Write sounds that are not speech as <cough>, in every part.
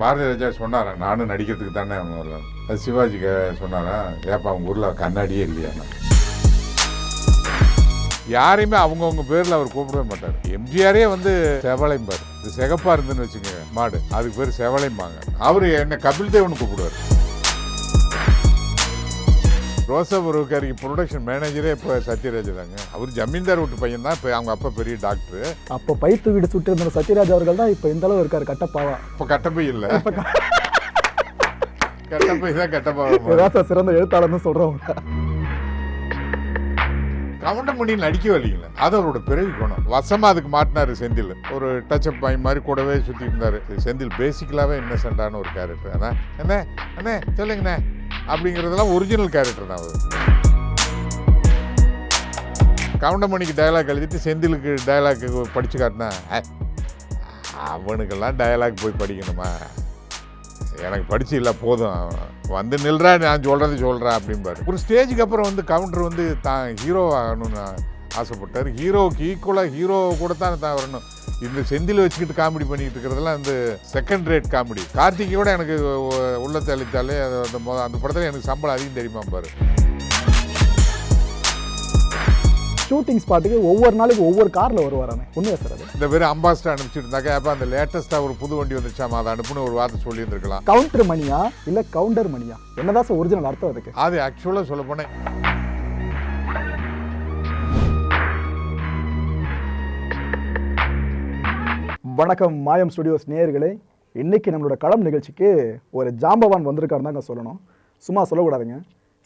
பாரதி ராஜா சொன்னாரா நானும் நடிக்கிறதுக்கு தானே வரலாம் அது சிவாஜி சொன்னாரா ஏப்பா அவங்க ஊரில் கண்ணாடியே இல்லையா யாரையுமே அவங்கவுங்க பேரில் அவர் கூப்பிடவே மாட்டார். எம்ஜிஆரே வந்து செவலைம்பார் இது சிகப்பா இருந்துன்னு வச்சுக்கோங்க மாடு. அதுக்கு பேர் செவலைம்பாங்க அவர் என்ன கபில் தேவன் கூப்பிடுவார். ரோசா உறவுக்காரிக்கு ப்ரொடக்ஷன் மேனேஜரே இப்போ சத்யராஜ் தாங்க. அவர் ஜமீன்தார் வீட்டு பையன் தான் இப்போ அவங்க அப்பா பெரிய டாக்டர் அப்போ பைத்து வீடு சுட்டு இருந்த சத்யராஜ் அவர்கள் தான் இப்போ இந்த அளவு இருக்காரு கட்டப்பாவா? இப்போ கட்டப்பை இல்லை. கட்டப்பை தான் கட்டப்பா ராசா சிறந்த எழுத்தாளர்னு சொல்றவங்க கவுண்டமணி நடிக்க இல்லைங்களா அது அவரோட பிறவி குணம். வசமா அதுக்கு மாட்டினாரு செந்தில். ஒரு டச்சப் பாய் மாதிரி கூடவே சுத்தி இருந்தாரு. செந்தில் பேசிக்கலாவே இன்னசென்டான ஒரு கேரக்டர் அதான். என்ன? அண்ணே சொல்லுங்கண்ணே. அப்படிங்கிறதெல்லாம் ஒரிஜினல் கேரக்டர் தான் அவர் கவுண்டமணிக்கு டயலாக் எழுதிட்டு செந்திலுக்கு டயலாக் படித்து காட்டினா அவனுக்கெல்லாம் டயலாக் போய் படிக்கணுமா? எனக்கு படிச்சு இல்லை போதும். வந்து நில்றா நான் சொல்கிறது சொல்கிறேன் அப்படிம்பாரு. ஒரு ஸ்டேஜுக்கு அப்புறம் வந்து கவுண்டர் வந்து தான் ஹீரோ ஆகணும்னு ஆசைப்பட்டார். ஹீரோவுக்கு ஈக்குவலாக ஹீரோ கூட தான் தான் வரணும். இந்த செந்தில் வச்சுக்கிட்டு காமெடி பண்ணிட்டு இருக்கிறதெல்லாம் வந்து செகண்ட் ரேட் காமெடி கார்த்திகை கூட எனக்கு உள்ளத்தை அளித்தாலே அந்த அந்த படத்தில் எனக்கு சம்பளம் அதிகம் தெரியுமா பாரு. ஷூட்டிங் ஸ்பாட்டுக்கு ஒவ்வொரு நாளைக்கு ஒவ்வொரு கார்ல வருவாராமே. உண்மையா சார் அது? இந்த பேர் அம்பாஸ்டர் அனுப்பிச்சிருந்தாக்க அப்போ அந்த லேட்டஸ்ட்டாக ஒரு புது வண்டி வந்துச்சாமா அதை அனுப்புன்னு ஒரு வார்த்தை சொல்லியிருந்திருக்கலாம். கவுண்டர் மணியா இல்ல கவுண்டர் மணியா? என்னதான் சார் ஒரிஜினல் அர்த்தம் அதுக்கு? அது ஆக்சுவலாக சொல்ல போனேன். வணக்கம் மாயம் ஸ்டுடியோஸ் நேயர்களே. இன்றைக்கி நம்மளோட களம் நிகழ்ச்சிக்கு ஒரு ஜாம்பவான் வந்திருக்காருந்தாங்க சொல்லணும். சும்மா சொல்லக்கூடாதுங்க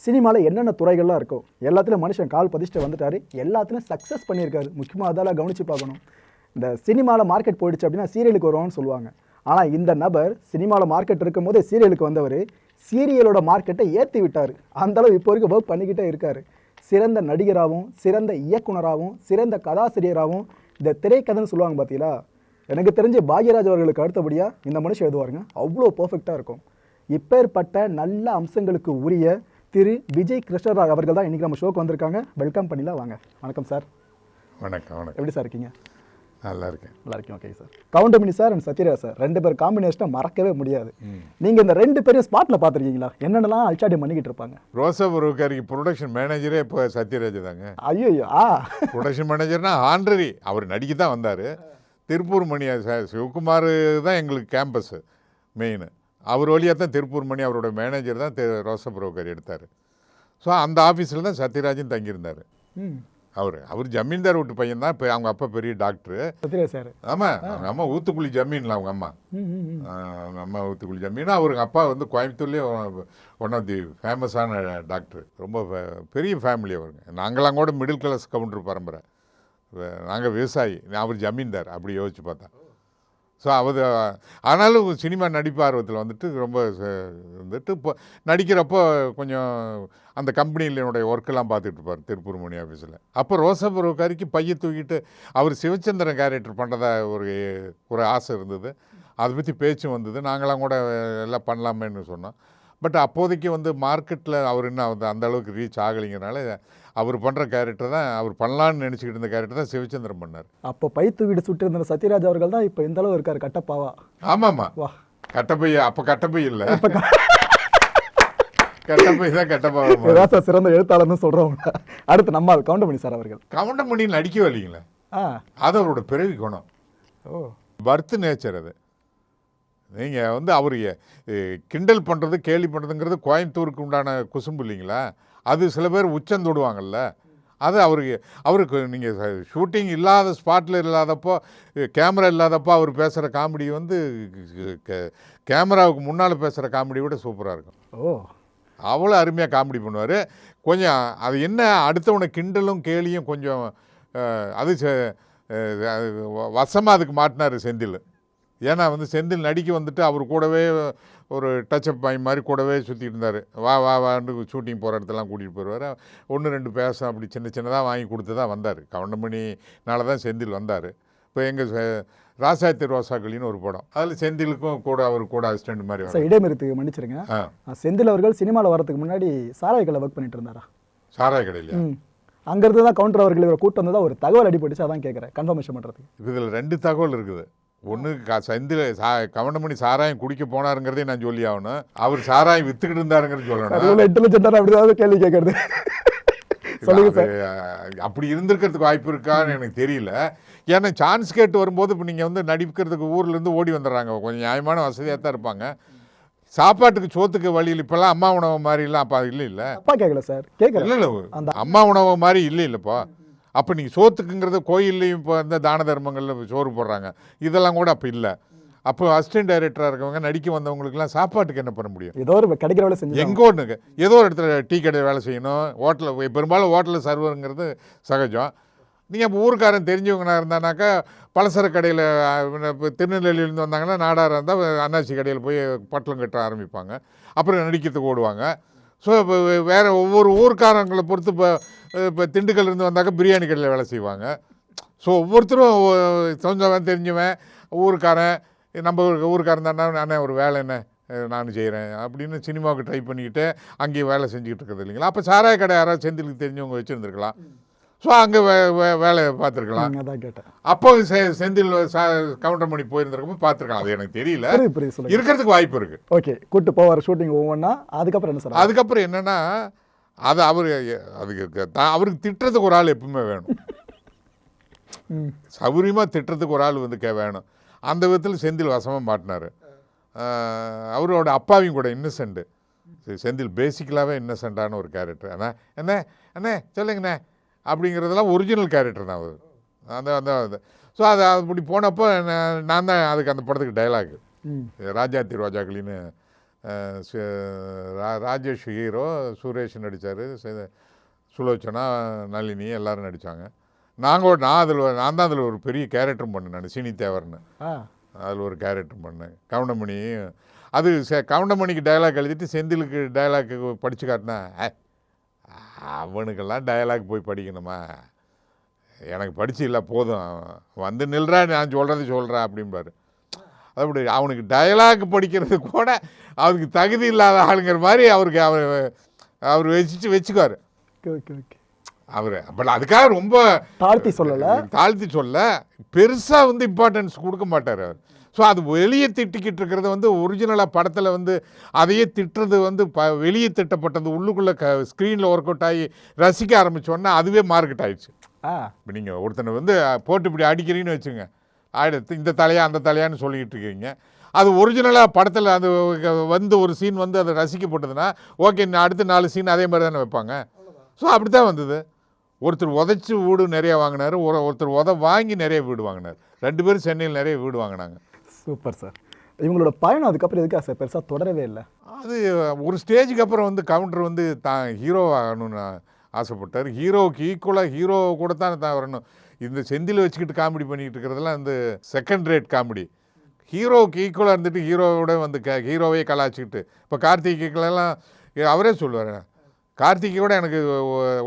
சினிமாவில் என்னென்ன துறைகள்லாம் இருக்கோ எல்லாத்துலையும் மனுஷன் கால் பதிச்சுட்டு வந்துட்டாரு. எல்லாத்துலையும் சக்ஸஸ் பண்ணியிருக்காரு. முக்கியமாக அதெல்லாம் கவனித்து பார்க்கணும். இந்த சினிமாவில் மார்க்கெட் போயிடுச்சு அப்படின்னா சீரியலுக்கு வருவான்னு சொல்லுவாங்க. ஆனால் இந்த நபர் சினிமாவில் மார்க்கெட் இருக்கும்போதே சீரியலுக்கு வந்தவர் சீரியலோட மார்க்கெட்டை ஏற்றி விட்டார். அந்தளவு இப்போ வரைக்கும் ஒர்க் பண்ணிக்கிட்டே இருக்கார். சிறந்த நடிகராகவும் சிறந்த இயக்குனராகவும் சிறந்த கதாசிரியராகவும் இந்த திரைக்கதைன்னு சொல்லுவாங்க பார்த்தீங்களா எனக்கு தெரிஞ்சு பாக்யராஜ் அவர்களுக்கு அடுத்தபடியாக இந்த மனுஷன் எழுதுவாருங்க. அவ்வளோ பர்ஃபெக்டாக இருக்கும். இப்பேற்பட்ட நல்ல அம்சங்களுக்கு உரிய திரு விஜய் கிருஷ்ணராவ் அவர்கள் தான் இன்றைக்கி நம்ம ஷோக்கு வந்திருக்காங்க. வெல்கம் பண்ணிலாம் வாங்க. வணக்கம் சார் வணக்கம் வணக்கம். எப்படி சார் இருக்கீங்க? நல்லா இருக்கேன். நல்லா இருக்கேன் okay sir Goundamani sir and Sathyaraj sir ரெண்டு பேர் காம்பினேஷனை மறக்கவே முடியாது. நீங்கள் இந்த ரெண்டு பேரையும் ஸ்பாட்டில் பார்த்துருக்கீங்களா? என்னென்னலாம் அல்சாடி பண்ணிக்கிட்டு இருப்பாங்க? ரோசா உறவுக்காரிக்கு ப்ரொடக்ஷன் மேனேஜரே இப்போ சத்யராஜ் தாங்க. ஐயோ ஆ. ப்ரொடக்ஷன் மேனேஜர்னா ஆண்ட்ரரி. அவர் நடிக்க தான் வந்தார் திருப்பூர் மணி சிவகுமார் தான் எங்களுக்கு கேம்பஸ் மெயின் அவர் வழியாக தான் திருப்பூர் மணி அவரோட மேனேஜர் தான் தெ- ரோசா புரோக்கர் எடுத்தார். ஸோ அந்த ஆஃபீஸில் தான் சத்யராஜன் தங்கியிருந்தார். அவர் அவர் ஜமீன்தார் வீட்டு பையன் தான் இப்போ அவங்க அப்பா பெரிய டாக்டரு சார். ஆமாம் அவங்க அம்மா ஊத்துக்குழி ஜமீன்ல அவங்க அம்மா. அவங்க அம்மா ஊத்துக்குழி ஜமீன். அவருக்கு அப்பா வந்து கோயம்புத்தூர்லேயே ஒன் ஆஃப் தி ஃபேமஸான டாக்டர் ரொம்ப பெரிய ஃபேமிலி அவருங்க. நாங்களாம் கூட மிடில் கிளாஸ் கவுண்டர் பரம்பரை. நாங்கள் விவசாயி. அவர் ஜமீன்தார். அப்படி யோசிச்சு பார்த்தா ஸோ அவர் ஆனாலும் சினிமா நடிப்பு ஆர்வத்தில் வந்துட்டு ரொம்ப ச- வந்துட்டு இப்போ நடிக்கிறப்போ கொஞ்சம் அந்த கம்பெனியில் என்னுடைய ஒர்க்கெல்லாம் பார்த்துட்டு இருப்பார் திருப்பூர் மணி ஆஃபீஸில் அப்போ ரோசபுரக்காரிக்கு பைய தூக்கிட்டு அவர் சிவச்சந்திரன் கேரக்டர் பண்ணுறதா ஒரு ஒரு ஆசை இருந்தது. அதை பற்றி பேச்சும் வந்தது. நாங்களாம் கூட எல்லாம் பண்ணலாமேன்னு சொன்னோம். பட் அப்போதைக்கு வந்து மார்க்கெட்டில் அவர் இன்னும் அந்த அளவுக்கு ரீச் ஆகலைங்கிறனால அவர் பண்ணுற கேரக்டர் தான் அவர் பண்ணலான்னு நினச்சிக்கிட்டு இருந்த கேரக்டர் தான் சிவச்சந்திரன் பண்ணார். அப்போ பைத்து வீடு சுட்டு இருந்த சத்யராஜ் அவர்கள் தான் இப்போ இந்த அளவு இருக்காரு? கட்டப்பாவா? ஆமாம்மா வா. கட்டப்பை அப்போ கட்டப்பை இல்லை. <laughs> <laughs> கட்டப்பை தான் கட்டப்பை ராசா <laughs> சிறந்த எழுத்தாளர்னு சொல்றவங்க அடுத்து நம்ம கவுண்டமணி சார் அவர்கள். கவுண்டமணி நடிக்க இல்லைங்களே? ஆ. அது அவரோட பிறவி குணம். ஓ. பர்த் நேச்சர் அது. நீங்கள் வந்து அவர் கிண்டல் பண்ணுறது கேலி பண்ணுறதுங்கிறது கோயம்புத்தூருக்கு உண்டான குசும்பு இல்லைங்களா? அது சில பேர் உச்சம் தொடுவாங்கல்ல. அது அவருக்கு அவருக்கு நீங்கள் ஷூட்டிங் இல்லாத ஸ்பாட்டில் இல்லாதப்போ கேமரா இல்லாதப்போ அவர் பேசுகிற காமெடி வந்து கேமராவுக்கு முன்னால் பேசுகிற காமெடி விட சூப்பராக இருக்கும். ஓ. அவ்வளோ அருமையாக காமெடி பண்ணுவார். கொஞ்சம் அது என்ன அடுத்தவனை கிண்டலும் கேலியும் கொஞ்சம் அது வசமாக அதுக்கு மாட்டினார் செந்தில். ஏன்னா வந்து செந்தில் நடிக்க வந்துட்டு அவர் கூடவே ஒரு டச்சப் பாய் மாதிரி கூடவே சுற்றிட்டு இருந்தார். வா வா வான்னு ஷூட்டிங் போகிற இடத்தெல்லாம் கூட்டிகிட்டு போயிடுவார் ஒன்று ரெண்டு பேசம் அப்படி சின்ன சின்னதாக வாங்கி கொடுத்து தான் வந்தார். கவுண்டமணினால தான் செந்தில் வந்தார். இப்போ எங்கள் ராசாயத்து ரோசாக்களின்னு ஒரு படம். அதில் செந்திலுக்கும் கூட அவர் கூட அசிஸ்டன்ட் மாதிரி சார் இடைமறித்துக்கு மன்னிச்சிருங்க. செந்தில் அவர்கள் சினிமாவில் வரதுக்கு முன்னாடி சாராய கடை ஒர்க் பண்ணிட்டு இருந்தாரா? சாராய கடையில் ம். அங்கேருந்து தான் கவுண்டர் அவர்கள் இவரை கூட்டு வந்ததா ஒரு தகவல் அடிபட்டுச்சு அதான் கேட்குறேன் கன்ஃபர்மேஷன் பண்ணுறதுக்கு இதில் ரெண்டு தகவல் இருக்குது. ஒன்று செந்தில் சா கவண்டமணி சாராயம் குடிக்க போனாருங்கிறதே நான் சொல்லி ஆகணும். அவர் சாராயம் வித்துக்கிட்டு இருந்தாருங்கிறது சொல்லணும். இவ்வளோ இன்டெலிஜென்ட்டாக அப்படிதான் கேள்வி கேட்கறது. அப்படி இருந்திருக்கிறதுக்கு வாய்ப்பு இருக்கான்னு எனக்கு தெரியல. ஏன்னா சான்ஸ் கேட்டு வரும்போது இப்போ நீங்கள் வந்து நடிக்கிறதுக்கு ஊர்ல இருந்து ஓடி வந்துடுறாங்க. கொஞ்சம் நியாயமான வசதியாக தான் இருப்பாங்க. சாப்பாட்டுக்கு சோத்துக்கு வழியில் இப்போல்லாம் அம்மா உணவு மாதிரிலாம் அப்போ இல்லை இல்லை? அப்பா கேட்கல சார். கேட்கல இல்லை இல்லை அம்மா உணவு மாதிரி இல்லை இல்லைப்பா. அப்போ நீங்கள் சோத்துக்குங்கிறது கோயில்லையும் இப்போ இந்த தான தர்மங்களில் சோறு போடுறாங்க. இதெல்லாம் கூட அப்போ இல்லை. அப்போ அசிஸ்டன்ட் டைரக்டராக இருக்கவங்க நடிக்க வந்தவங்களுக்குலாம் சாப்பாட்டுக்கு என்ன பண்ண முடியும்? ஏதோ ஒரு கிடைக்கிற வேலை செஞ்சு எங்கோ ஒன்றுங்க ஏதோ ஒரு இடத்துல டீ கடை வேலை செய்யணும். ஹோட்டலில் பெரும்பாலும் ஹோட்டலில் சர்வருங்கிறது சகஜம். நீங்கள் இப்போ ஊருக்காரன் தெரிஞ்சவங்கனா இருந்தானாக்கா பலசர கடையில் இப்போ திருநெல்வேலியிலேருந்து வந்தாங்கன்னா நாடாராக இருந்தால் அண்ணாச்சி கடையில் போய் பட்டலம் கட்ட ஆரம்பிப்பாங்க. அப்புறம் நடிக்கிறதுக்கு ஓடுவாங்க. ஸோ இப்போ வேறு ஒவ்வொரு ஊர்க்காரங்களை பொறுத்து இப்போ இப்போ திண்டுக்கல்லேருந்து வந்தாக்கா பிரியாணி கடையில் வேலை செய்வாங்க. ஸோ ஒவ்வொருத்தரும் தெரிஞ்சவன் தெரிஞ்சவன் ஊருக்காரன் நம்ம ஊருக்காரன் தானே நானே ஒரு வேலை என்ன நான் நானும் செய்கிறேன் அப்படின்னு சினிமாவுக்கு ட்ரை பண்ணிக்கிட்டு அங்கேயும் வேலை செஞ்சுக்கிட்டு இருக்கிறது இல்லைங்களா? அப்போ சாராய கடை யாராவது செந்திலுக்கு தெரிஞ்சவங்க வச்சுருந்துருக்கலாம். ஸோ அங்கே வே வே- வேலையை பார்த்துருக்கலாம். அதான் கேட்டேன். அப்போ செ செந்தில் கவுண்டர் பண்ணி போயிருந்திருக்கப்போ பார்த்துருக்கலாம். அது எனக்கு தெரியல. இருக்கிறதுக்கு வாய்ப்பு இருக்குது ஓகே கூட்டு போவார் ஷூட்டிங் ஒவ்வொன்றா அதுக்கப்புறம் என்ன சார் அதுக்கப்புறம் என்னன்னா அது அவர் அதுக்கு தான் அவருக்கு திட்டுறதுக்கு ஒரு ஆள் எப்பவுமே வேணும். சௌரியமாக திட்டுறதுக்கு ஒரு ஆள் வந்து கே வேணும். அந்த விதத்தில் செந்தில் வசமாக மாட்டினார். அவரோட அப்பாவையும் கூட இன்னசென்ட்டு செந்தில் பேசிக்கலாகவே இன்னசென்ட்டான ஒரு கேரக்டர் அண்ணா என்ன அண்ணே சொல்லுங்கண்ணே. அப்படிங்கிறதெல்லாம் ஒரிஜினல் கேரக்டர் தான் அவர். அந்த அந்த ஸோ அது அப்படி போனப்போ நான் நான் தான் அதுக்கு அந்த படத்துக்கு டைலாக் ம். ராஜாத்தி ரோஜாக்களின்னு அஹ், சு- ரா- ராஜேஷ் ஹீரோ சுரேஷ் நடித்தார் சுலோச்சனா நளினி எல்லாரும் நடித்தாங்க நாங்கள் நான் அதில் நான் தான் அதில் ஒரு பெரிய கேரக்டரும் பண்ணேன் நான் சீனி தேவர்னு. அதில் ஒரு கேரக்டர் பண்ணேன். கவுண்டமணி அது செ கவுண்டமணிக்கு டயலாக் எழுதிட்டு செந்திலுக்கு டயலாக் படித்து காட்டினா "ஏ, அவனுக்கெல்லாம் டயலாக் போய் படிக்கணுமா? எனக்கு படிச்சு இல்லை போதும். வந்து நில்றா நான் சொல்கிறது சொல்கிறேன் அப்படிம்பாரு. அப்படி அவனுக்கு டயலாக் படிக்கிறது கூட அவருக்கு தகுதி இல்லாத ஆளுங்கிற மாதிரி அவருக்கு அவர் அவர் வச்சு வச்சுக்குவார். அவர் பட் அதுக்காக ரொம்ப தாழ்த்தி சொல்லல. தாழ்த்தி சொல்ல பெருசாக வந்து இம்பார்ட்டன்ஸ் கொடுக்க மாட்டார் அவர். ஸோ அது வெளியே திட்டிக்கிட்டு இருக்கிறது வந்து ஒரிஜினலாக படத்தில் வந்து அதையே திட்டுறது வந்து ப வெளியே திட்டப்பட்டது உள்ளுக்குள்ளே க ஸ்க்ரீனில் ஒர்க் அவுட் ஆகி ரசிக்க ஆரம்பிச்சோன்னா அதுவே மார்க்கெட் ஆயிடுச்சு. இப்போ நீங்கள் ஒருத்தனை வந்து போட்டு இப்படி அடிக்கிறீங்கன்னு வச்சுங்க. ஆயிடுத்து இந்த தலையா அந்த தலையான்னு சொல்லிக்கிட்டு இருக்கீங்க. அது ஒரிஜினலாக படத்தில் அது வந்து ஒரு சீன் வந்து அது ரசிக்கப்பட்டதுன்னா ஓகே அடுத்த நாலு சீன் அதே மாதிரி தானே வைப்பாங்க. ஸோ அப்படி தான் வந்தது. ஒருத்தர் உதைச்சி வீடு நிறைய வாங்கினார் ஒரு ஒருத்தர் உத வாங்கி நிறைய வீடு வாங்கினார். ரெண்டு பேரும் சென்னையில் நிறைய வீடு வாங்கினாங்க. Super sir. இவங்களோட பயணம் அதுக்கப்புறம் எதுக்கா சார்? பெருசாக தொடரவே இல்லை. அது ஒரு ஸ்டேஜுக்கு அப்புறம் வந்து கவுண்டர் வந்து தான் ஹீரோ ஆகணும்னு ஆசைப்பட்டார். ஹீரோவுக்கு ஈக்குவலாக ஹீரோ கூட தான் தான் வரணும். இந்த செந்தில் வச்சுக்கிட்டு காமெடி பண்ணிக்கிட்டு இருக்கிறதெல்லாம் வந்து செகண்ட் ரேட் காமெடி ஹீரோவுக்கு ஈக்குவலாக இருந்துட்டு ஹீரோவோட வந்து க ஹீரோவே கலாச்சிக்கிட்டு இப்போ கார்த்திகேக்கெல்லாம் அவரே சொல்லுவார். கார்த்திகை கூட எனக்கு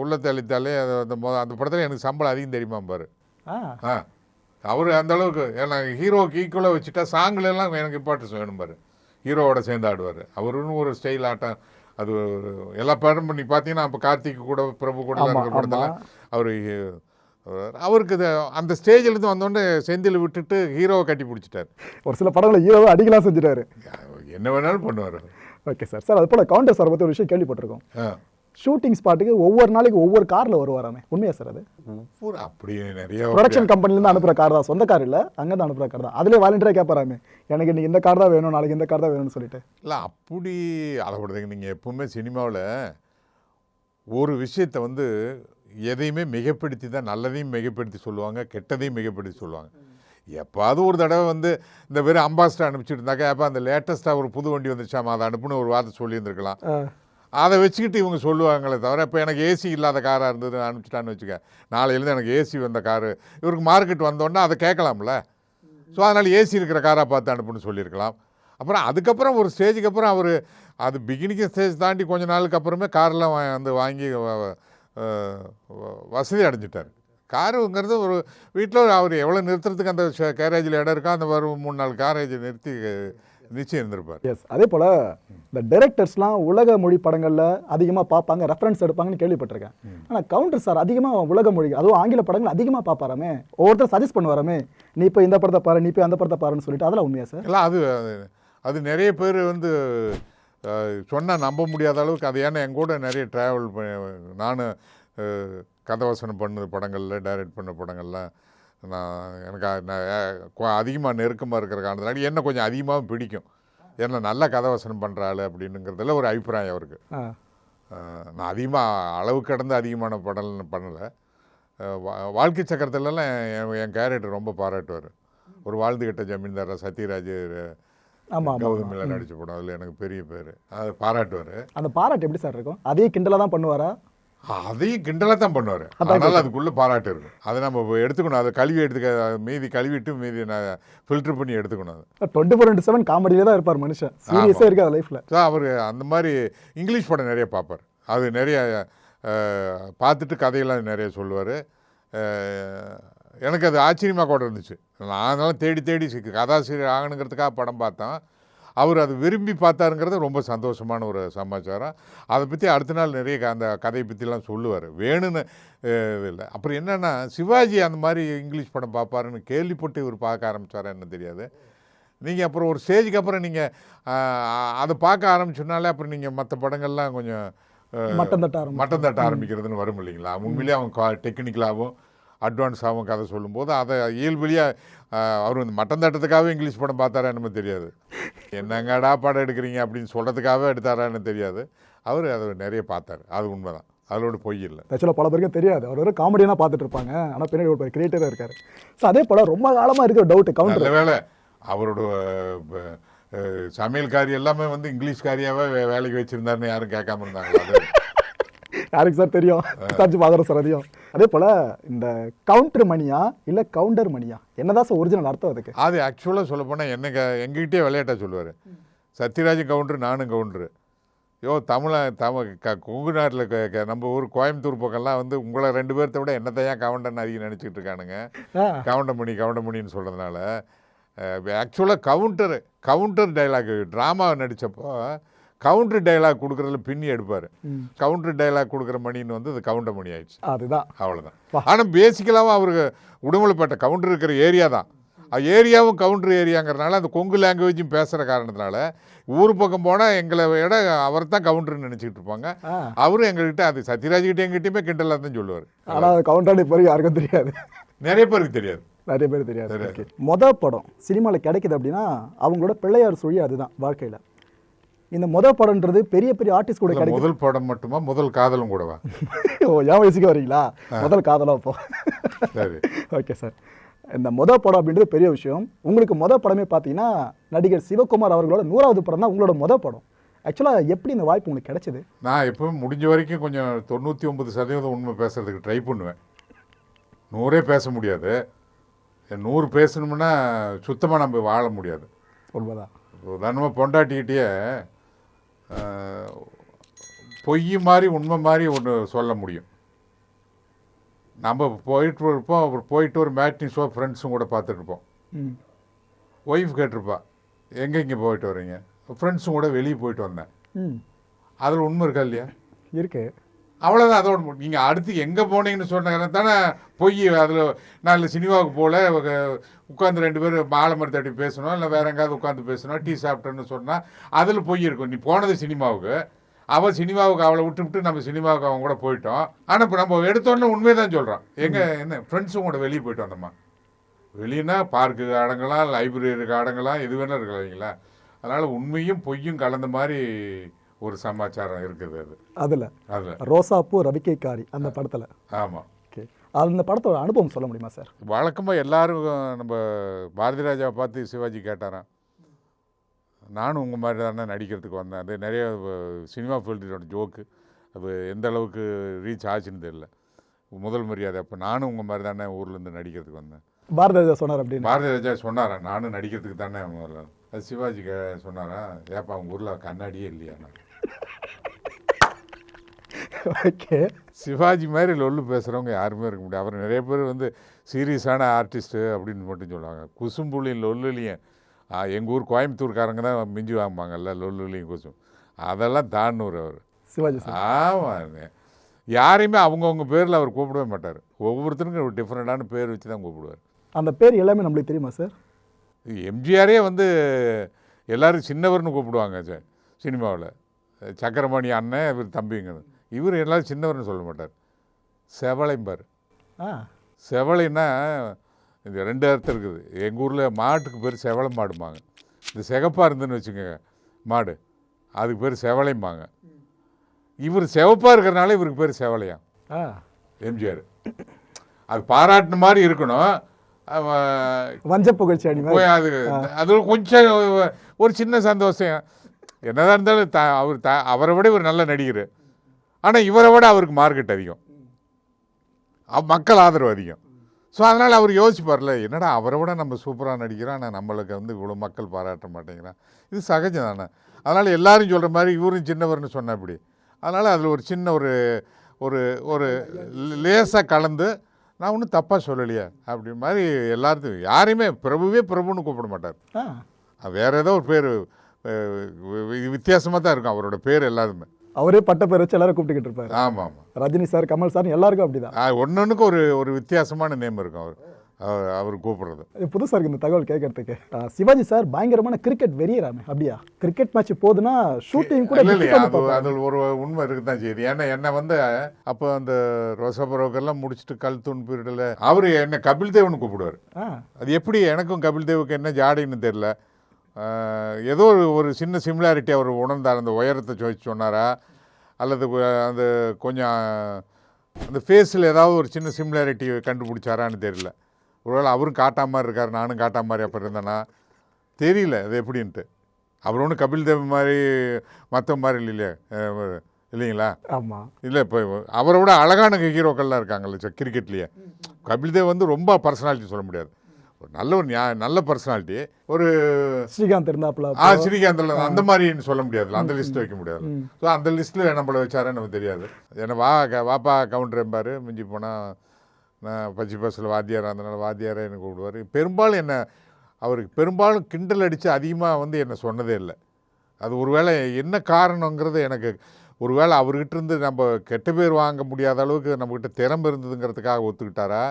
உள்ளத்தை அளித்தாலே அது அந்த அந்த படத்தில் எனக்கு சம்பளம் அதிகம் தெரியுமா பாரு ஆ. ஆ. அவர் அந்த அளவுக்கு ஏன்னா ஹீரோவுக்கு ஈக்குவலாக வச்சுட்டா சாங்ல எல்லாம் எனக்கு இம்பார்ட்டன்ஸ் வேணும் பாரு. ஹீரோவோட சேர்ந்து ஆடுவார் அவருன்னு ஒரு ஸ்டைல் ஆட்டம் அது ஒரு எல்லா படம் பண்ணி பார்த்தீங்கன்னா அப்போ கார்த்திக் கூட பிரபு கூட இருக்கிற படத்தில். அவர் அவருக்கு இது அந்த ஸ்டேஜ்லேருந்து வந்தோடனே செந்தில் விட்டுட்டு ஹீரோவை கட்டி பிடிச்சிட்டார். ஒரு சில படங்களை ஹீரோவை அடிக்கலாம் செஞ்சுட்டாரு. என்ன வேணாலும் பண்ணுவார். Okay sir. சார் அது போல் கவுண்டர் சார் பற்றி ஒரு விஷயம் கேள்விப்பட்டிருக்கோம். ஷூட்டிங் ஸ்பாட்டுக்கு ஒவ்வொரு நாளைக்கு ஒவ்வொரு காரில் வருவாராமே. உண்மையா சார் அது? அப்படியே நிறைய ப்ரொடக்ஷன் கம்பெனிலேருந்து அனுப்புகிற கார் தான். சொந்த கார் இல்லை அங்கே தான் அனுப்புகிற கார் தான் அதிலே வாலண்டியராக கேட்பாராமே எனக்கு இன்னைக்கு இந்த கார் தான் வேணும் நாளைக்கு இந்த கார் தான் வேணும்னு சொல்லிட்டு. இல்லை அப்படி அதை விடுறதுங்க நீங்கள் எப்பவுமே சினிமாவில் ஒரு விஷயத்தை வந்து எதையுமே மிகைப்படுத்தி தான் நல்லதையும் மிகைப்படுத்தி சொல்லுவாங்க கெட்டதையும் மிகைப்படுத்தி சொல்லுவாங்க. எப்பாவது ஒரு தடவை வந்து இந்த வெறும் அம்பாஸ்டர் அனுப்பிச்சிட்டு இருந்தாக்கா எப்போ அந்த லேட்டஸ்ட்டாக ஒரு புது வண்டி வந்துச்சாமா அதை அனுப்புன்னு ஒரு வார்த்தை சொல்லியிருந்திருக்கலாம். அதை வச்சுக்கிட்டு இவங்க சொல்லுவாங்களே தவிர இப்போ எனக்கு ஏசி இல்லாத காராக இருந்தது அனுப்பிச்சிட்டான்னு வச்சுக்க நாளையிலேருந்து எனக்கு ஏசி வந்த காரு இவருக்கு மார்க்கெட் வந்தோடனே அதை கேட்கலாம்ல. ஸோ அதனால் ஏசி இருக்கிற காராக பார்த்து அனுப்புன்னு சொல்லியிருக்கலாம். அப்புறம் அதுக்கப்புறம் ஒரு ஸ்டேஜுக்கு அப்புறம் அவர் அது பிகினிங் ஸ்டேஜ் தாண்டி கொஞ்ச நாளுக்கு அப்புறமே கார்லாம் வா- வந்து வாங்கி வ- வசதி அடைஞ்சிட்டார். காருங்கிறது ஒரு வீட்டில் அவர் எவ்வளோ நிறுத்துறதுக்கு அந்த கேரேஜில் இடம் இருக்கோ அந்த ஒரு மூணு நாலு கேரேஜை நிறுத்தி நிச்சயம். இருந்திருப்பார். எஸ் அதே போல் இந்த டைரக்டர்ஸ்லாம் உலக மொழி படங்களில் அதிகமாக பார்ப்பாங்க ரெஃபரன்ஸ் எடுப்பாங்கன்னு கேள்விப்பட்டிருக்கேன். ஆனால் கவுண்டர் சார் அதிகமாக உலக மொழி அதுவும் ஆங்கில படங்கள் அதிகமாக பார்ப்பாராமே? ஒவ்வொருத்தர் சஜஸ்ட் பண்ணுவாராமே? நீ இப்போ இந்த படத்தை பாரு நீ போய் அந்த படத்தை பாருன்னு சொல்லிட்டு அதெல்லாம் உண்மையா சார் இல்லை அது அது- நிறைய பேர் வந்து சொன்னால் நம்ப முடியாத அளவுக்கு அது ஏன்னா என் கூட நிறைய ட்ராவல் நான் கதவசனம் பண்ண படங்களில் டைரக்ட் பண்ண படங்கள்லாம் நான் எனக்கு நான் அதிகமாக நெருக்கமாக இருக்கிற காரணத்தினால என்ன கொஞ்சம் அதிகமாக பிடிக்கும். ஏன்னா நல்ல கதவசனம் பண்ணுற ஆள் அப்படின்னுங்கிறதுல ஒரு அபிப்பிராயம் அவருக்கு. நான் அதிகமாக அளவு கடந்து அதிகமான படம் பண்ணலை. வாழ்க்கை சக்கரத்துலலாம் என் என் கேரக்டர் ரொம்ப பாராட்டுவார். ஒரு வாழ்ந்துகிட்ட ஜமீன்தார் சத்யராஜ் கௌதமில் நடிச்ச படம். அதில் எனக்கு பெரிய பேர். அது பாராட்டுவார். அந்த பாராட்டு எப்படி சார் இருக்கும்? அதையும் கிண்டலாக தான் பண்ணுவாரா? அதையும் கிண்டலாக தான் பண்ணுவார். அதனால் அதுக்குள்ளே பாராட்டு இருக்கும் அதை நம்ம எடுத்துக்கணும். அதை கழுவி எடுத்துக்க மீதி கழுவிட்டு மீதி நான் ஃபில்டர் பண்ணி எடுத்துக்கணும் அது. டுவெண்ட்டி ஃபோர் இன்ட்டு செவன் காமெடியிலே தான் இருப்பார் மனுஷன். சீரியஸாக இருக்காது லைஃப்பில் ஸோ அவர் அந்த மாதிரி இங்கிலீஷ் படம் நிறைய பார்ப்பார். அது நிறைய பார்த்துட்டு கதையெல்லாம் நிறைய சொல்லுவார். எனக்கு அது ஆச்சரியமாக கூட இருந்துச்சு. நான் அதனால தேடி தேடி கதாசிரியர் ஆகணுங்கிறதுக்காக படம் பார்த்தேன். அவர் அது விரும்பி பார்த்தாருங்கிறது ரொம்ப சந்தோஷமான ஒரு சமாச்சாரம். அதை பற்றி அடுத்த நாள் நிறைய அந்த கதையை பற்றிலாம் சொல்லுவார். வேணும்னு இல்லை. அப்புறம் என்னென்னா சிவாஜி அந்த மாதிரி இங்கிலீஷ் படம் பார்ப்பாருன்னு கேள்விப்பட்டு இவர் பார்க்க ஆரம்பிச்சாரா என்ன தெரியாது. நீங்கள் அப்புறம் ஒரு ஸ்டேஜுக்கு அப்புறம் நீங்கள் அதை பார்க்க ஆரம்பிச்சோனாலே அப்புறம் நீங்கள் மற்ற படங்கள்லாம் கொஞ்சம் மட்டம் தட்ட மட்டம் தட்ட ஆரம்பிக்கிறதுன்னு வரும் இல்லைங்களா? உண்மையிலேயே அவன் டெக்னிக்கலாகவும் அட்வான்ஸாகவும் கதை சொல்லும்போது அதை இயல்புலியாக அவர் வந்து மட்டம் தட்டத்துக்காகவே இங்கிலீஷ் படம் பார்த்தாரா என்னமோ தெரியாது. என்னங்கடா படம் எடுக்கிறீங்க அப்படின்னு சொல்கிறதுக்காகவே எடுத்தாரான்னு தெரியாது. அவர் அதை நிறைய பார்த்தாரு. அது உண்மைதான். அதோட பொய் இல்லை. ஆக்சுவலாக பல பேருக்கு தெரியாது. அவர் வெறும் காமெடியாக பார்த்துட்டு இருப்பாங்க. ஆனால் பின்னாடி ஒரு கிரியேட்டராக இருக்காரு. ஸோ அதே போல் ரொம்ப காலமாக இருக்க டவுட் கவுண்டர் வேலை அவரோட சமையல்காரி எல்லாமே வந்து இங்கிலீஷ்காரியாவே வே- வேலைக்கு வச்சிருந்தாருன்னு யாரும் கேட்காம இருந்தாங்களா? அது யாருக்கு சார் தெரியும்? விசாரிச்சு பார்க்குறோம் சார் அதையும் அதே போல் இந்த கவுண்டர் மணியா இல்லை கவுண்டர் மணியா? என்னதான் சார் ஒரிஜினல் அர்த்தம் அதுக்கு? அது ஆக்சுவலாக சொல்ல போனால் என்ன எங்ககிட்டே விளையாட்டாக சொல்லுவார். சத்யராஜ் கவுண்டர் நானும் கவுண்டரு யோ தமிழை தமிழ் க கொங்கு நாட்டில் க நம்ம ஊர் கோயம்புத்தூர் பக்கம்லாம் வந்து உங்களை ரெண்டு பேர்த்த விட என்னத்தையா கவுண்டர்னு அதிகம் நினச்சிக்கிட்டு இருக்கானுங்க. கவுண்டமணி கவுண்டமணின்னு சொல்கிறதுனால ஆக்சுவலாக கவுண்டர் கவுண்டர் டைலாக் ட்ராமா நடித்தப்போ கவுண்டர் டைலாக் கொடுக்குறதுல பின்னி எடுப்பார். கவுண்டர் டைலாக் கொடுக்குற மணின்னு வந்து அது கவுண்டர் மணி ஆயிடுச்சு. அதுதான். அவ்வளோதான் ஆனால் பேசிக்கலாகவும் அவருக்கு உடுமலைப்பேட்டை கவுண்டர் இருக்கிற ஏரியா தான். ஏரியாவும் கவுண்டர் ஏரியாங்கிறதுனால அந்த கொங்கு லாங்குவேஜும் பேசுகிற காரணத்தினால ஊர் பக்கம் போனால் எங்களை விட அவர் தான் கவுண்டர்னு நினச்சிக்கிட்டு இருப்பாங்க. அவரும் எங்ககிட்ட அது சத்யராஜ்கிட்ட எங்கிட்டயுமே கிண்டலாக தான் சொல்லுவார். ஆனால் கவுண்டர் இப்போ யாருக்கும் தெரியாது. நிறைய பேருக்கு தெரியாது. நிறைய பேர் தெரியாது. ஓகே. மொத படம் சினிமாவில் கிடைக்குது அப்படின்னா அவங்களோட பிள்ளையார் சுழி அதுதான் வாழ்க்கையில். இந்த மொத படம்ன்றது பெரிய பெரிய ஆர்டிஸ்ட் கூட கிடைக்கும். முதல் படம் மட்டுமா? முதல் காதலும் கூடவா? ஓ என் வயசுக்கு வரீங்களா முதல் காதலா அப்போ. சரி. Okay sir. இந்த மொத படம் அப்படின்றது பெரிய விஷயம். உங்களுக்கு மொத படமே பார்த்தீங்கன்னா நடிகர் சிவகுமார் அவர்களோட நூறாவது படம் தான் உங்களோட மொத படம். ஆக்சுவலாக எப்படி இந்த வாய்ப்பு உங்களுக்கு கிடைச்சது? நான் எப்பவும் முடிஞ்ச வரைக்கும் கொஞ்சம் தொண்ணூற்றி ஒன்பது சதவீதம் உண்மை பேசுறதுக்கு ட்ரை பண்ணுவேன். நூறே பேச முடியாது. நூறு பேசணும்னா சுத்தமாக நம்ம வாழ முடியாது. உண்மைதான். உதாரணமாக பொண்டாட்டிக்கிட்டேயே பொய் மாதிரி உண்மை மாதிரி ஒன்று சொல்ல முடியும். நம்ம போயிட்டு இருப்போம் அப்புறம் போயிட்டு ஒரு மேட்னி ஷோ ஃப்ரெண்ட்ஸும் கூட பார்த்துட்டு இருப்போம். ம். ஒய்ஃப் கேட்டிருப்பா எங்கே இங்கே போயிட்டு வர்றீங்க ஃப்ரெண்ட்ஸும் கூட வெளியே போயிட்டு வந்தேன். ம். அதில் உண்மை இருக்கா இல்லையா? இருக்கு. அவ்வளோதான் அதோட மு- நீங்க அடுத்து எங்கே போனீங்கன்னு சொன்னாங்க தானே பொய் அதில் நான் இல்லை சினிமாவுக்கு போகல உட்காந்து ரெண்டு பேரும் மாலை மரம் தட்டி பேசணும் இல்லை வேற எங்கேயாவது உட்காந்து பேசணும் டீ சாப்பிட்டேன்னு சொன்னால் அதில் பொய் இருக்கும் நீ போனது சினிமாவுக்கு. அவள் சினிமாவுக்கு அவளை விட்டு விட்டு நம்ம சினிமாவுக்கு அவங்க கூட போயிட்டோம். ஆனால் இப்போ நம்ம எடுத்தோன்னே உண்மையை தான் சொல்கிறோம் எங்கே என்ன ஃப்ரெண்ட்ஸும் கூட வெளியே போயிட்டு வந்தோம்மா வெளியனா பார்க்கு அடங்கலாம் லைப்ரரி இருக்க அடங்கலாம் எது வேணால் இருக்கலாம் இல்லைங்களா? அதனால் உண்மையும் பொய்யும் கலந்த மாதிரி ஒரு சமாச்சாரம் இருக்குது அது. அதில். அதில். ரோசாப்பூ ரவிக்கைக்காரி அந்த படத்தில். ஆமாம் ஓகே. அந்த படத்தோட அனுபவம் சொல்ல முடியுமா சார்? வழக்கமாக எல்லாரும் நம்ம பாரதி ராஜாவை பார்த்து சிவாஜி கேட்டாராம். நானும் உங்கள் மாதிரி தானே நடிக்கிறதுக்கு வந்தேன். அது நிறைய சினிமா ஃபீல்டோட ஜோக்கு. அது எந்த அளவுக்கு ரீச் ஆச்சுன்னு தெரியல. முதல் மரியாதை. அப்போ நானும் உங்கள் மாதிரி தானே ஊர்லேருந்து நடிக்கிறதுக்கு வந்தேன். பாரதி ராஜா சொன்னார் அப்படின்னு. பாரதி ராஜா சொன்னாரா நானும் நடிக்கிறதுக்கு தானே முதல்ல. அது சிவாஜி சொன்னாரா ஏப்பா அவங்க ஊரில் கண்ணாடியே இல்லையா? நான் ஓகே சிவாஜி மாதிரி லொல்லு பேசுகிறவங்க யாருமே இருக்க முடியாது. அவர் நிறைய பேர் வந்து சீரியஸான ஆர்டிஸ்ட்டு அப்படின்னு மட்டும் சொல்லுவாங்க. குசும்புலி லொல்லுலையும் எங்கள் ஊர் கோயம்புத்தூர்காரங்க தான் மிஞ்சி வாங்குவாங்கல்ல லொல்லுலையும் கொசும். அதெல்லாம் தாண்டவர் அவர். சிவாஜி ஆமாம் யாரையுமே அவங்கவுங்க பேரில் அவர் கூப்பிடவே மாட்டார். ஒவ்வொருத்தருக்கும் ஒரு டிஃப்ரெண்டான பேர் வச்சு தான் கூப்பிடுவார். அந்த பேர் எல்லாமே நம்மளுக்கு தெரியுமா சார்? எம்ஜிஆரே வந்து எல்லாரும் சின்னவர்னு கூப்பிடுவாங்க சார் சினிமாவில். சக்கரமணி அண்ணன் இவர் தம்பிங்க. இவர் எல்லாரும் சின்னவர்னு சொல்ல மாட்டார். செவளைம்பார் ஆ. செவலைன்னா இந்த ரெண்டு அர்த்தம் இருக்குது. எங்கள் ஊரில் மாட்டுக்கு பேர் செவளம் மாடும்பாங்க. இந்த சிகப்பாக இருந்துன்னு வச்சுக்கோங்க மாடு. அதுக்கு பேர் செவலைம்பாங்க இவர் சிவப்பாக இருக்கிறனால இவருக்கு பேர் செவலையாம் ஆ. எம்ஜிஆர். அது பாராட்டின மாதிரி இருக்கணும். வஞ்ச புகழ்ச்சி அது அது கொஞ்சம் ஒரு சின்ன சந்தோஷம். என்னதான் இருந்தாலும் த அவர் த அவரை விட இவர் நல்ல நடிகர். ஆனால் இவரை விட அவருக்கு மார்க்கெட் அதிகம். மக்கள் ஆதரவு அதிகம். ஸோ அதனால் அவர் யோசிப்பார்ல என்னடா அவரை விட நம்ம சூப்பராக நடிக்கிறோம். ஆனால் நம்மளுக்கு வந்து இவ்வளோ மக்கள் பாராட்ட மாட்டேங்கிறான். இது சகஜம் தானே அதனால் எல்லாரும் சொல்கிற மாதிரி இவரும் சின்னவர்னு சொன்ன அப்படி அதனால் அதில் ஒரு சின்ன ஒரு ஒரு ஒரு லேசாக கலந்து நான் ஒன்றும் தப்பாக சொல்லலையே. அப்படி மாதிரி எல்லாத்தையும் யாரையுமே பிரபுவே பிரபுன்னு கூப்பிட மாட்டார். வேற ஏதோ ஒரு பேர் வித்தியாசமாக தான் இருக்கும் அவரோட பேர் எல்லாருமே. அவரே பட்ட பேர் வச்சு எல்லாரும் கூப்பிட்டுக்கிட்டு இருப்பாரு. ஆமாம் ஆமாம் ரஜினி சார் கமல் சார் எல்லாருக்கும் அப்படிதான். ஒன்னொன்றுக்கு ஒரு ஒரு வித்தியாசமான நேம் இருக்கும் அவர் அவர் கூப்பிடுறது. இது புதுசா இருக்கு இந்த தகவல் கேட்கறதுக்கு. சிவாஜி சார் பயங்கரமான கிரிக்கெட் வெறியராமே அப்படியா? கிரிக்கெட் மேட்ச் போகுதுன்னா ஷூட்டிங் கூட இல்லையா அது. அதில் ஒரு உண்மை இருக்கு தான் செய்யுது. ஏன்னா என்னை வந்து அப்போ அந்த ரோசபரோக்கெல்லாம் முடிச்சுட்டு கல் தூண் பீரியடில் அவர் என்னை கபில் தேவ்னு கூப்பிடுவார் அது எப்படி எனக்கும் கபில் தேவுக்கு என்ன ஜாடின்னு ஆஹ் ஏதோ ஒரு ஒரு சின்ன சிமிலாரிட்டி அவர் உணர்ந்தார். அந்த உயரத்தை சொல்லி சொன்னாரா? அல்லது அந்த கொஞ்சம் அந்த ஃபேஸில் ஏதாவது ஒரு சின்ன சிமிலாரிட்டி கண்டுபிடிச்சாரான்னு தெரியல. ஒருவேளை அவரும் காட்டா மாதிரி இருக்கார் நானும் காட்டா மாதிரி அப்போ இருந்தேனா? தெரியல அது எப்படின்ட்டு. அவர் ஒன்றும் கபில் தேவ் மாதிரி மற்ற மாதிரி இல்லையா இல்லைங்களா? ஆமா. இல்லை இப்போ அவரை விட அழகான ஹீரோக்கள்லாம் இருக்காங்கல்ல கிரிக்கெட்லேயே கபில் தேவ் வந்து ரொம்ப பர்சனாலிட்டி சொல்ல முடியாது. ஒரு நல்ல ஒரு நல்ல பர்சனாலிட்டி ஒரு ஸ்ரீகாந்த் இருந்தாப்ல ஆ ஸ்ரீகாந்தில் அந்த மாதிரின்னு சொல்ல முடியாதுல்ல. அந்த லிஸ்ட் வைக்க முடியாது. ஸோ அந்த லிஸ்ட்டில் நம்மளை வச்சாரன்னு நமக்கு தெரியாது. ஏன்னா வா வாப்பா கவுண்டர் எம்பாரு மிஞ்சி போனால் நான் பச்சை பஸ்ஸில் வாத்தியார் அதனால வாத்தியாரை எனக்கு கூப்பிடுவார். பெரும்பாலும் என்ன அவருக்கு பெரும்பாலும் கிண்டல் அடித்து அதிகமாக வந்து என்னை சொன்னதே இல்லை. அது ஒருவேளை என்ன காரணங்கிறது எனக்கு ஒருவேளை அவர்கிட்ட இருந்து நம்ம கெட்ட பேர் வாங்க முடியாத அளவுக்கு நம்மக்கிட்ட திறமை இருந்ததுங்கிறதுக்காக ஒத்துக்கிட்டாரா?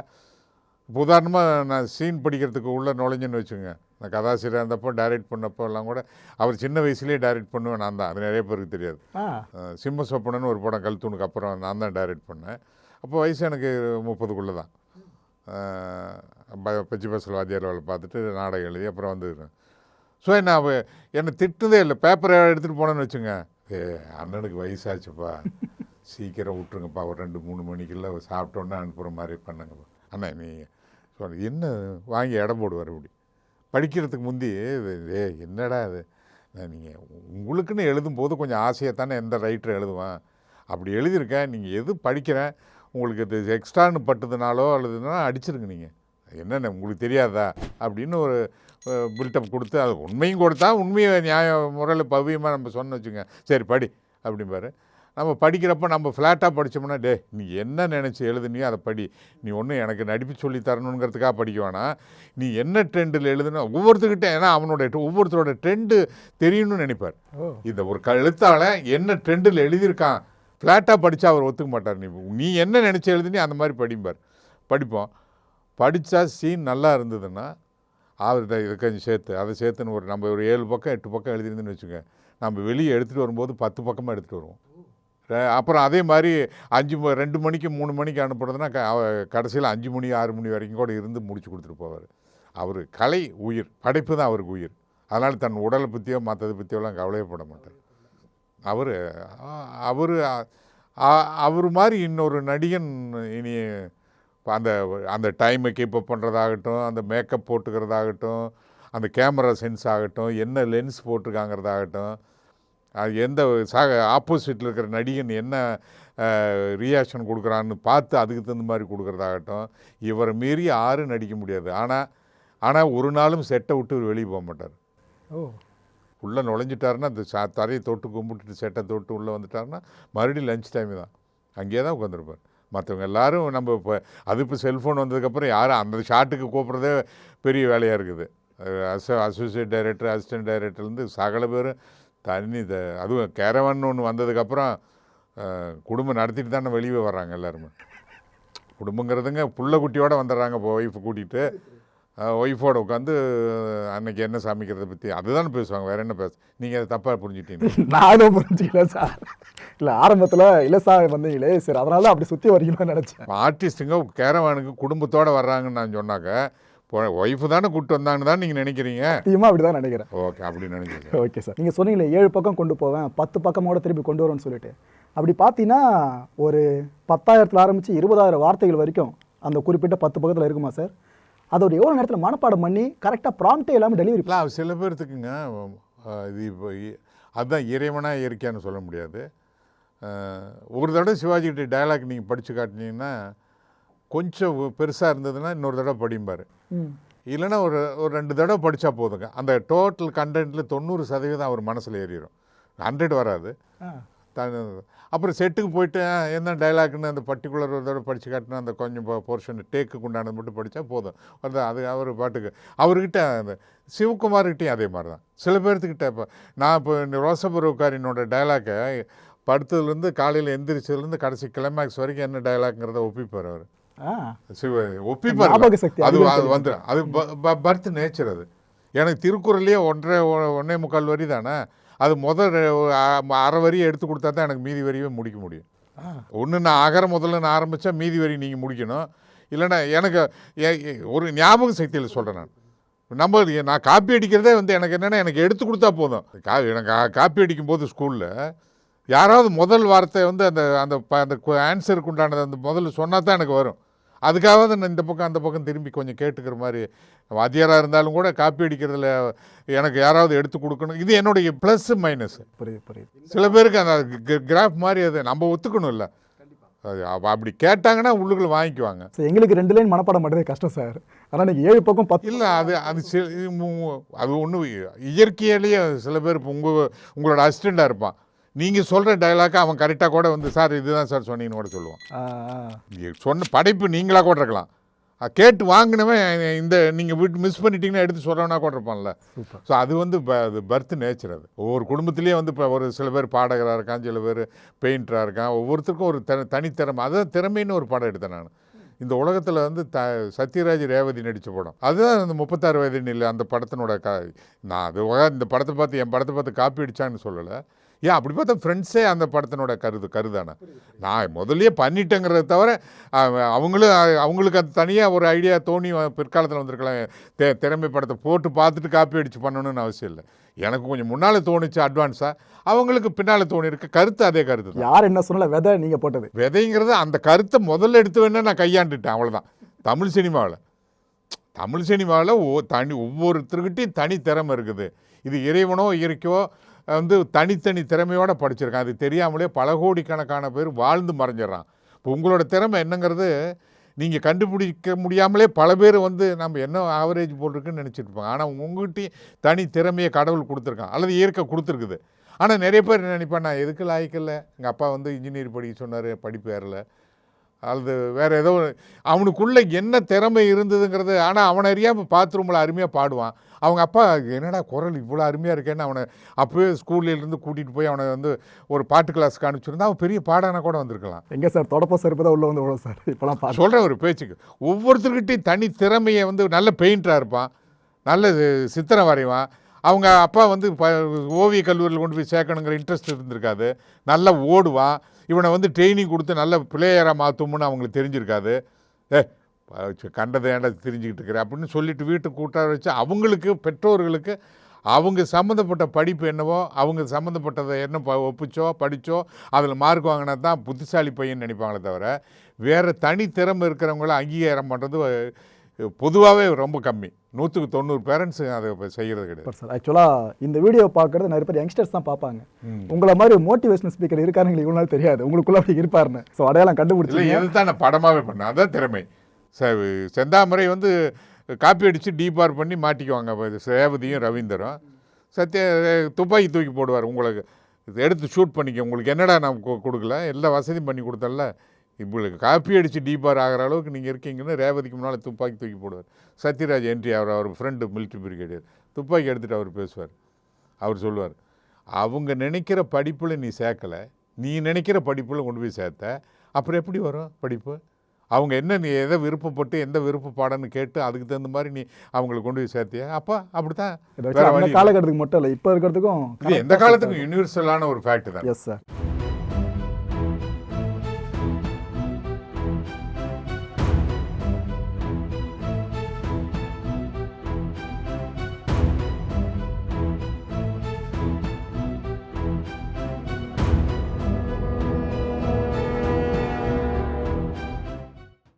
இப்போ உதாரணமாக நான் சீன் படிக்கிறதுக்கு உள்ளே நுழைஞ்சேன்னு வச்சுங்க நான் கதாசிரியர் இருந்தப்போ டைரக்ட் பண்ணப்போ எல்லாம் கூட அவர் சின்ன வயசுலேயே டைரக்ட் பண்ணுவேன் நான் தான். அது நிறைய பேருக்கு தெரியாது. சிம்ம சொப்பனன்னு ஒரு படம் கல்தூணுக்கு அப்புறம் நான் தான் டைரக்ட் பண்ணேன். அப்போ வயசு எனக்கு முப்பதுக்குள்ளே தான். பச்சை பஸ்ஸில் வாத்தியார் வேலை பார்த்துட்டு நாடகம் எழுதி அப்புறம் வந்து ஸோ என்ன என்னை திட்டுதே இல்லை. பேப்பரை எடுத்துகிட்டு போனேன்னு வச்சுங்க ஏ அண்ணனுக்கு வயசாச்சுப்பா. சீக்கிரம் விட்ருங்கப்பா ஒரு ரெண்டு மூணு மணிக்குள்ள சாப்பிட்டோன்னே அனுப்புகிற மாதிரி பண்ணுங்கப்பா. அண்ணா நீ சொன்ன என்ன வாங்கி இடம் போடுவார் இப்படி? படிக்கிறதுக்கு முந்தி ஏ என்னடா அது நீங்கள் உங்களுக்குன்னு எழுதும்போது கொஞ்சம் ஆசையாக தானே எந்த ரைட்டர் எழுதுவான்? அப்படி எழுதியிருக்கேன். நீங்கள் எது படிக்கிறேன் உங்களுக்கு இது எக்ஸ்ட்ரான்னு பட்டுதுனாலோ அல்லதுன்னா அடிச்சிருங்க நீங்கள் என்னென்ன உங்களுக்கு தெரியாதா? அப்படின்னு ஒரு பில்டப் கொடுத்து அது உண்மையும் கொடுத்தா உண்மையை நியாய முறையில் பவ்யமாக நம்ம சொன்ன வச்சுங்க சரி படி அப்படிம்பாரு. நம்ம படிக்கிறப்ப நம்ம ஃப்ளாட்டாக படித்தோம்னா டே நீ என்ன நினச்சி எழுதுனியோ அதை படி. நீ ஒன்றும் எனக்கு நடிப்பு சொல்லி தரணுங்கிறதுக்காக படிக்க வேணாம் நீ என்ன ட்ரெண்டில் எழுதுனா ஒவ்வொருத்தர்கிட்ட ஏன்னா அவனோட ஒவ்வொருத்தரோட ட்ரெண்டு தெரியணும்னு நினைப்பார். இந்த ஒரு க எழுத்தாள என்ன ட்ரெண்டில் எழுதியிருக்கான்? ஃப்ளாட்டாக படித்தா அவர் ஒத்துக்க மாட்டார். நீ நீ என்ன நினச்சி எழுதுனி அந்த மாதிரி படிப்பார் படிப்போம். படித்தா சீன் நல்லா இருந்ததுன்னா அவர் இதை இதை கொஞ்சம் சேர்த்து அதை சேர்த்துன்னு ஒரு நம்ம ஒரு ஏழு பக்கம் எட்டு பக்கம் எழுதிருந்துன்னு வச்சுங்க நம்ம வெளியே எடுத்துகிட்டு வரும்போது பத்து பக்கமாக எடுத்துகிட்டு வருவோம். அப்புறம் அதே மாதிரி அஞ்சு ம- ரெண்டு மணிக்கு மூணு மணிக்கு அனுப்புறதுன்னா க கடைசியில் அஞ்சு மணி ஆறு மணி வரைக்கும் கூட இருந்து முடிச்சு கொடுத்துட்டு போவார். அவர் கலை உயிர் படைப்பு தான் அவருக்கு உயிர். அதனால் தன் உடலை பற்றியோ மற்றதை பற்றியோலாம் கவலையப்பட மாட்டார். அவர் அவர் அவர் மாதிரி இன்னொரு நடிகன் இனி அந்த அந்த டைமை கீப் அப் பண்ணுறதாகட்டும் அந்த மேக்கப் போட்டுக்கிறதாகட்டும் அந்த கேமரா சென்ஸ் ஆகட்டும் என்ன லென்ஸ் போட்டிருக்காங்கிறதாகட்டும் எந்த சாக ஆப்போசிட்டில் இருக்கிற நடிகன் என்ன ரியாக்ஷன் கொடுக்குறான்னு பார்த்து அதுக்கு தகுந்த மாதிரி கொடுக்குறதாகட்டும் இவரை மீறி யாரும் நடிக்க முடியாது. ஆனால் ஆனால் ஒரு நாளும் செட்டை விட்டு இவர் வெளியே போக மாட்டார். ஓ. உள்ளே நுழைஞ்சிட்டாருன்னா அந்த சா தரையை தொட்டு கும்பிட்டுட்டு செட்டை தொட்டு உள்ளே வந்துட்டாருன்னா மறுபடியும் லஞ்ச் டைம் தான். அங்கேயே தான் உட்காந்துருப்பார் மற்றவங்க எல்லாரும் நம்ம இப்போ அது இப்போ செல்ஃபோன் வந்ததுக்கப்புறம் யாரும் அந்த ஷாட்டுக்கு கூப்பிட்றதே பெரிய வேலையாக இருக்குது. அசோ அசோசியேட் டைரக்டர் அசிஸ்டன்ட் டைரக்டர்லேருந்து சகல பேரும் தனி த அதுவும் கேரவன் ஒன்று வந்ததுக்கப்புறம் குடும்பம் நடத்திட்டு தானே வெளியே வர்றாங்க எல்லாருமே. குடும்பங்கிறதுங்க புள்ள குட்டியோட வந்துடுறாங்க இப்போ ஒய்ஃபை கூட்டிகிட்டு ஒய்ஃபோட உட்காந்து அன்னைக்கு என்ன சமைக்கிறத பற்றி அதுதான் பேசுவாங்க வேற என்ன பேச நீங்கள் அதை தப்பாக புரிஞ்சுட்டீங்க. <laughs> நான் எதுவும் புரிஞ்சுக்கல சார். இல்லை ஆரம்பத்தில் இல்லை சார் வந்தீங்களே சரி அதனால தான் அப்படி சுற்றி வரீங்கன்னு நினச்சேன். ஆர்டிஸ்ட்டுங்க கேரவானுக்கு குடும்பத்தோட வர்றாங்கன்னு நான் சொன்னாக்க ஒய்ஃபு தானே கூப்பிட்டு வந்தாங்கன்னு தான் நீங்கள் நினைக்கிறீங்க? சத்தியமாக அப்படி தான் நினைக்கிறேன். ஓகே அப்படி நினைக்கிறீங்க ஓகே சார். நீங்கள் சொன்னீங்களே ஏழு பக்கம் கொண்டு போவேன் பத்து பக்கமோட திருப்பி கொண்டு வரேன்னு சொல்லிட்டு. அப்படி பார்த்தீங்கன்னா ஒரு பத்தாயிரத்தில் ஆரம்பித்து இருபதாயிரம் வார்த்தைகள் வரைக்கும் அந்த குறிப்பிட்ட பத்து பக்கத்தில் இருக்குமா சார்? அது ஒரு எவ்வளோ நேரத்தில் மனப்பாடம் பண்ணி கரெக்டாக ப்ராம்ப்டே இல்லாமல் டெலிவரி சில பேர்த்துக்குங்க இது இப்போ அதுதான் இறைவனா இயற்கையான்னு சொல்ல முடியாது. ஒரு தடவை சிவாஜி கிட்ட டயலாக் நீங்கள் படித்து காட்டினீங்கன்னா கொஞ்சம் பெருசாக இருந்ததுன்னா இன்னொரு தடவை படிம்பார் இல்லைன்னா ஒரு ஒரு ரெண்டு தடவை படித்தா போதுங்க. அந்த டோட்டல் கண்டென்ட்டில் தொண்ணூறு சதவீதம் அவர் மனசில் ஏறிடும் ஹண்ட்ரட் வராது. அப்புறம் செட்டுக்கு போயிட்டு என்ன டைலாக்னு அந்த பர்டிகுலர் ஒரு தடவை படித்து காட்டினா அந்த கொஞ்சம் போர்ஷன் டேக்குக்கு உண்டானது மட்டும் படித்தா போதும். அது அது அவர் பாட்டுக்கு அவர்கிட்ட அந்த சிவகுமார்கிட்டையும் அதே மாதிரி தான் சில பேர்த்துக்கிட்ட இப்போ நான் இப்போ இந்த ரோசபுரவுக்காரினோட டைலாக்கை படுத்ததுலேருந்து காலையில் எந்திரிச்சதுலேருந்து கடைசி கிளைமேக்ஸ் வரைக்கும் என்ன டைலாக்ங்கிறத ஒப்பிப்பார் அவர். ஒப்பிப்பார் அது அது வந்துடும் அது பர்த் நேச்சர் அது. எனக்கு திருக்குறள்லேயே ஒன்றரை ஒ- ஒண்ணே முக்கால் வரி தானே. அது முதல் அரை வரியை எடுத்து கொடுத்தா தான் எனக்கு மீதி வரியே முடிக்க முடியும். ஒன்று நான் அகர முதல்ல நான் ஆரம்பித்தா மீதி வரி நீங்கள் முடிக்கணும். இல்லைன்னா எனக்கு ஒரு ஞாபக சக்தியில் சொல்கிறேன் நான். நம்ம நான் காப்பி அடிக்கிறதே வந்து எனக்கு என்னென்னா எனக்கு எடுத்து கொடுத்தா போதும். கா எனக்கு காப்பி அடிக்கும்போது ஸ்கூலில் யாராவது முதல் வார்த்தை வந்து அந்த அந்த அந்த ஆன்சருக்கு உண்டானது அந்த முதல்ல சொன்னால் தான் எனக்கு வரும். அதுக்காக நான் இந்த பக்கம் அந்த பக்கம் திரும்பி கொஞ்சம் கேட்டுக்கிற மாதிரி வாத்தியாராக இருந்தாலும் கூட காப்பி அடிக்கிறதுல எனக்கு யாராவது எடுத்து கொடுக்கணும். இது என்னுடைய ப்ளஸ் மைனஸ் புரியுது புரியுது. சில பேருக்கு அந்த கிராஃப் மாதிரி அது நம்ம ஒத்துக்கணும் இல்லை அது அப்ப அப்படி கேட்டாங்கன்னா உள்ளுக்குள்ள வாங்கிக்குவாங்க. எங்களுக்கு ரெண்டு லைன் மனப்பாடம் பண்ணுறதே கஷ்டம் சார் ஆனால் நீங்கள் ஏழு பக்கம் பத்து இல்லை அது அது அது ஒன்றும் இயற்கையிலேயே சில பேர் உங்கள் உங்களோட அசிஸ்டண்ட்டாக இருப்பான். நீங்கள் சொல்கிற டைலாக்கை அவன் கரெக்டாக கூட வந்து சார் இதுதான் சார் சொன்னீங்கன்னு கூட சொல்லுவான். ஆ, ஆ. நீங்க சொன்ன படைப்பு நீங்களாக கூட இருக்கலாம். கேட்டு வாங்கினவன் இந்த நீங்கள் வீட்டு மிஸ் பண்ணிட்டீங்கன்னா எடுத்து சொல்கிறவனா கூட இருப்பான்ல. ஸோ அது வந்து அது பர்த் நேச்சர் அது. ஒவ்வொரு குடும்பத்திலேயே வந்து இப்போ ஒரு சில பேர் பாடகராக இருக்கான் சில பேர் பெயிண்டராக இருக்கான். ஒவ்வொருத்தருக்கும் ஒரு த தனித்திறமை. அதான் திறமைன்னு ஒரு படம் எடுத்தேன் நான். இந்த உலகத்தில் வந்து த சத்யராஜ் ரேவதி நடித்த படம். அதுதான் அந்த முப்பத்தாறு வயது நிலை அந்த படத்தினோட க நான் அது இந்த படத்தை பார்த்து என் படத்தை பார்த்து காப்பி அடிச்சான்னு சொல்லலை. ஏன் அப்படி பார்த்தா ஃப்ரெண்ட்ஸே அந்த படத்தினோட கருது கருதானே. நான் முதல்லயே பண்ணிட்டேங்கிறத தவிர அவ- அவங்களும் அவங்களுக்கு அது தனியாக ஒரு ஐடியா தோணி பிற்காலத்தில் வந்திருக்கலாம். தெ திறமை படத்தை போட்டு பார்த்துட்டு காப்பி அடித்து பண்ணணும்னு அவசியம் இல்லை. எனக்கு கொஞ்சம் முன்னால் தோணுச்சு அட்வான்ஸாக அவங்களுக்கு பின்னால் தோணி இருக்கு கருத்து அதே கருத்து யார் என்ன சொன்னால விதை நீங்கள் போட்டது. விதைங்கிறது அந்த கருத்தை முதல்ல எடுத்து வேணா நான் கையாண்டுட்டேன் அவ்வளோதான் தமிழ் சினிமாவில் தமிழ் சினிமாவில் ஒ தனி ஒவ்வொருத்தருக்கிட்டையும் தனி திறமை இருக்குது. இது இறைவனோ இயற்கையோ வந்து தனித்தனி திறமையோடு படிச்சிருக்கான். அது தெரியாமலே பல கோடிக்கணக்கான பேர் வாழ்ந்து மறைஞ்சிடறான். இப்போ உங்களோட திறமை என்னங்கிறது நீங்கள் கண்டுபிடிக்க முடியாமலே பல பேர் வந்து நம்ம என்ன ஆவரேஜ் போட்டிருக்குன்னு நினச்சிட்டு இருப்பாங்க. ஆனால் உங்ககிட்டயும் தனி திறமையை கடவுள் கொடுத்துருக்கான். அல்லது இயற்கை கொடுத்துருக்குது. ஆனால் நிறைய பேர் நினைப்பேன் நான் எதுக்கு லாய்க்கில்லை எங்கள் அப்பா வந்து இன்ஜினியர் படிக்க சொன்னார் படிப்பு ஏறல அல்லது வேற ஏதோ அவனுக்குள்ள என்ன திறமை இருந்ததுங்கிறது ஆனால் அவனை அறியாமல் பாத்ரூமில் அருமையாக பாடுவான். அவங்க அப்பா என்னடா குரல் இவ்வளோ அருமையாக இருக்கேன்னு அவனை அப்போவே ஸ்கூல்ல இருந்து கூட்டிகிட்டு போய் அவனை வந்து ஒரு பாட்டு கிளாஸ்க்கு அனுப்பிச்சிருந்தா அவன் பெரிய பாடகனா கூட வந்திருக்கலாம். எங்கே சார்? தொடப்ப செருப்பு தான் உள்ள வந்து சார்? இப்போலாம் சொல்கிறேன் ஒரு பேச்சுக்கு. ஒவ்வொருத்தர்கிட்டையும் தனி திறமையை வந்து நல்ல பெயிண்டராக இருப்பான். நல்ல சித்திரம் வரைவான். அவங்க அப்பா வந்து ப ஓவிய கல்லூரியில் கொண்டு போய் சேர்க்கணுங்கிற இன்ட்ரெஸ்ட் இருந்திருக்காது. நல்லா ஓடுவான். இவனை வந்து ட்ரைனிங் கொடுத்து நல்ல பிளேயராக மாற்றும்னு அவங்களுக்கு தெரிஞ்சிருக்காது. ஏ கண்டதை ஏன்டா தெரிஞ்சுக்கிட்டு இருக்கிற? அப்படின்னு சொல்லிட்டு வீட்டுக்கு கூட்டாக வச்சு அவங்களுக்கு பெற்றோர்களுக்கு அவங்க சம்மந்தப்பட்ட படிப்பு என்னவோ அவங்க சம்மந்தப்பட்டதை என்ன ப ஒப்பிச்சோ படித்தோ அதில் மார்க் வாங்கினா தான் புத்திசாலி பையன் நினைப்பாங்களே தவிர வேறு தனித்திறமை இருக்கிறவங்கள அங்கீகாரம் பண்ணுறது பொதுவாகவே ரொம்ப கம்மி. நூற்றுக்கு தொண்ணூறு பேரண்ட்ஸ் அதை செய்கிறது கிடையாது. சார். ஆக்சுவலாக இந்த வீடியோ பார்க்குறது நிறைய பேர் யங்ஸ்டர்ஸ் தான் பார்ப்பாங்க. உங்களை மாதிரி மோட்டிவேஷனல் ஸ்பீக்கர் இருக்காருங்க இவ்வளோ நாள் தெரியாது. உங்களுக்குள்ள அப்படி இருப்பாருன்னு. ஸோ அடையாளம் கண்டுபிடிச்சி எது தான் நான் படமாகவே பண்ணேன் அதான் திறமை. செந்தாமரை வந்து காப்பி அடித்து டீபார் பண்ணி மாட்டிக்குவாங்க. ரேவதியும் ரவீந்தரும். சத்ய துப்பாக்கி தூக்கி போடுவார் உங்களுக்கு. இது எடுத்து ஷூட் பண்ணிக்க. உங்களுக்கு என்னடா நான் கொடுக்கல? எல்லா வசதியும் பண்ணி கொடுத்தல உங்களுக்கு காப்பி அடித்து டீபார் ஆகிற அளவுக்கு நீங்கள் இருக்கீங்கன்னு ரேவதிக்கு முன்னால் துப்பாக்கி தூக்கி போடுவார். சத்யராஜ் என்ட்ரி அவர் அவர் ஃப்ரெண்டு மிலிட்ரி பிரிகேடியர் துப்பாக்கி எடுத்துகிட்டு அவர் பேசுவார். அவர் சொல்லுவார் அவங்க நினைக்கிற படிப்பில் நீ சேர்க்கலை. நீ நினைக்கிற படிப்பில் கொண்டு போய் சேர்த்த. அப்புறம் எப்படி வரும் படிப்பு? அவங்க என்ன நீ எதை விருப்பப்பட்டு எந்த விருப்ப பாடம்னு கேட்டு அதுக்கு தகுந்த மாதிரி நீ அவங்களை கொண்டு போய் சேர்த்தியா? அப்போ அப்படித்தான். காலகட்டத்துக்கு மட்டும் இல்லை இப்போ இருக்கிறதுக்கும் இது எந்த காலத்துக்கும் யூனிவர்சலான ஒரு ஃபேக்ட் தான். Yes sir